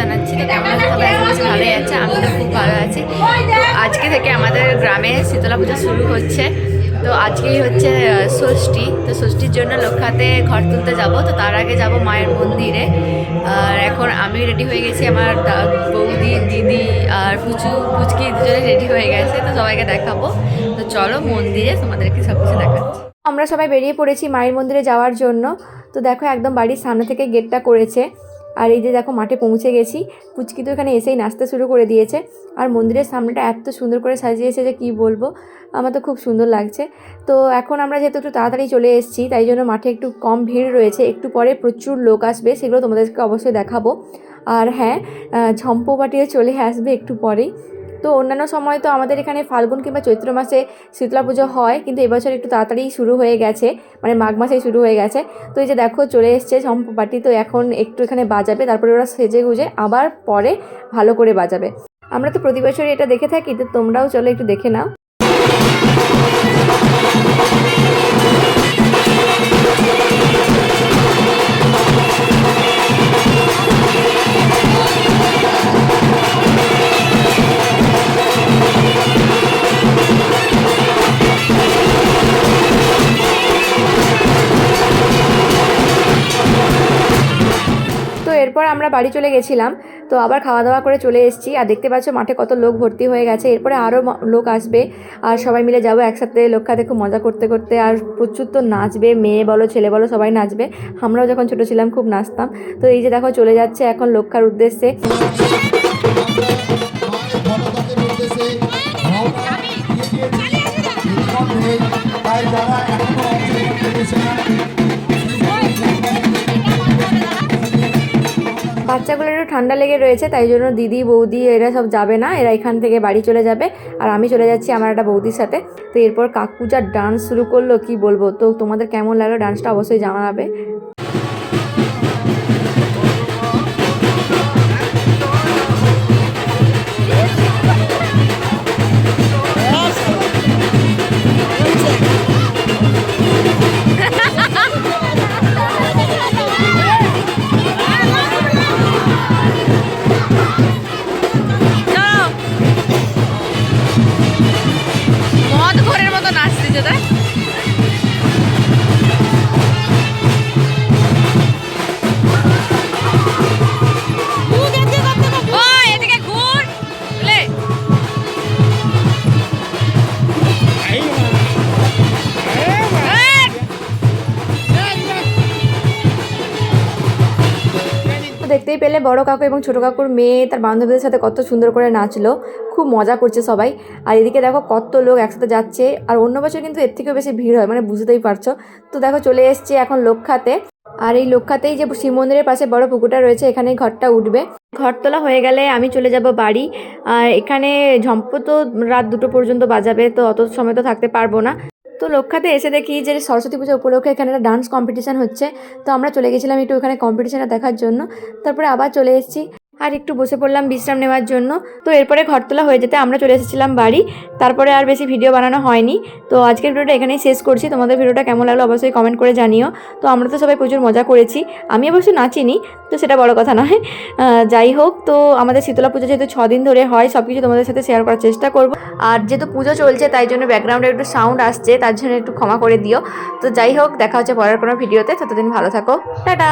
জানাচ্ছি তো আমার সবাই সবাই ভালোই আছে আমি খুব ভালো আছি। তো আজকে থেকে আমাদের গ্রামে শীতলা পুজো শুরু হচ্ছে। তো আজকেই হচ্ছে ষষ্ঠী। তো ষষ্ঠীর জন্য লক্ষাতে ঘর তুলতে যাব। তো তার আগে যাব মায়ের মন্দিরে। আর এখন আমি রেডি হয়ে গেছি, আমার বৌদি, দিদি আর পুচু, পুচকি দুজনে রেডি হয়ে গেছে। তো সবাইকে দেখাবো। তো চলো মন্দিরে তোমাদেরকে সব কিছু দেখাচ্ছি। আমরা সবাই বেরিয়ে পড়েছি মায়ের মন্দিরে যাওয়ার জন্য। তো দেখো একদম বাড়ির সামনে থেকে গেটটা করেছে। আর এই যে দেখো, মাঠে পৌঁছে গেছি। পুচকি তো এখানে এসেই নাচতে শুরু করে দিয়েছে। আর মন্দিরের সামনেটা এত সুন্দর করে সাজিয়েছে যে কি বলব, আমার তো খুব সুন্দর লাগছে। তো এখন আমরা যেহেতু একটু তাড়াতাড়ি চলে এসেছি, তাই জন্য মাঠে একটু কম ভিড় রয়েছে। একটু পরে প্রচুর লোক আসবে, সেগুলো তোমাদেরকে অবশ্যই দেখাবো। আর হ্যাঁ ঝম্পবাটিও চলে আসবে একটু পরেই। তো অন্যান্য সময় তো আমাদের এখানে ফাল্গুন কিংবা চৈত্র মাসে শীতলা পুজো হয়, কিন্তু এবছর একটু তাড়াতাড়ি শুরু হয়ে গেছে মানে মাঘ মাসেই শুরু হয়ে গেছে। তো এই যে দেখো, চলে এসছে চম্পাটি তো এখন একটু এখানে বাজাবে, তারপরে ওরা সেজে গুজে আবার পরে ভালো করে বাজাবে। আমরা তো প্রতি বছরই এটা দেখে থাকি, তো তোমরাও চলো একটু দেখে নাও। এরপর আমরা বাড়ি চলে গেছিলাম তো আবার খাওয়া দাওয়া করে চলে এসেছি আর দেখতে পাচ্ছ মাঠে কত লোক ভর্তি হয়ে গেছে এরপরে আরও লোক আসবে আর সবাই মিলে যাব একসাথে লক্ষ্যাতে খুব মজা করতে করতে আর প্রচুর তো নাচবে মেয়ে বলো ছেলে বলো সবাই নাচবে আমরাও যখন ছোটো ছিলাম খুব নাচতাম তো এই যে দেখো চলে যাচ্ছে এখন লক্ষ্যার উদ্দেশ্যে না বাচ্চাগুলোর একটু ঠান্ডা লেগে রয়েছে, তাই জন্য দিদি, বৌদি এরা সব যাবে না, এরা এখান থেকে বাড়ি চলে যাবে। আর আমি চলে যাচ্ছি আমার একটা বৌদির সাথে। তো এরপর কাকু যা ডান্স শুরু করল, কি বলব? তো তোমাদের কেমন লাগল? ডান্সটা অবশ্যই জানাবে। দেখতেই পেলে বড় কাকু এবং ছোট কাকুর মেয়ে তার বান্ধবীদের সাথে কত সুন্দর করে নাচলো, খুব মজা করছে সবাই। আর এদিকে দেখো কত লোক একসাথে যাচ্ছে, আর অন্য বছর কিন্তু এর থেকেও বেশি ভিড় হয় মানে বুঝতেই পারছ। তো দেখো চলে এসছে এখন লক্ষাতে আর এই লক্ষাতেই যে শিব মন্দিরের পাশে বড় পুকুরটা রয়েছে এখানে ঘরটা উঠবে। ঘর তোলা হয়ে গেলে আমি চলে যাব বাড়ি, আর এখানে ঝম্প তো রাত দুটো পর্যন্ত বাজাবে, তো অত সময় তো থাকতে পারব না। তো লক্ষাতে এসে দেখি যে সরস্বতী পুজো উপলক্ষে এখানে একটা ডান্স কম্পিটিশান হচ্ছে। তো আমরা চলে গেছিলাম একটু ওখানে কম্পিটিশানটা দেখার জন্য। তারপরে আবার চলে এসেছি। আর একটু বসে পড়লাম বিশ্রাম নেওয়ার জন্য। তো এরপরে ঘরতলা হয়ে যেতে আমরা চলে এসেছিলাম বাড়ি। তারপরে আর বেশি ভিডিও বানানো হয়নি। তো আজকের ভিডিওটা এখানেই শেষ করছি। তোমাদের ভিডিওটা কেমন লাগল অবশ্যই কমেন্ট করে জানিও। তো আমরা তো সবাই প্রচুর মজা করেছি। আমি অবশ্য নাচিনি, তো সেটা বড় কথা নয়। যাই হোক, তো আমাদের শীতলা পুজো যেহেতু দিন ধরে হয় সব কিছু তোমাদের সাথে শেয়ার করার চেষ্টা করব। আর যেহেতু পুজো চলছে, তাই জন্য ব্যাকগ্রাউন্ডে একটু সাউন্ড আসছে, তার জন্য একটু ক্ষমা করে দিও। তো যাই হোক, দেখা হচ্ছে পরের কোনো ভিডিওতে। ততদিন ভালো থাকো। টাটা!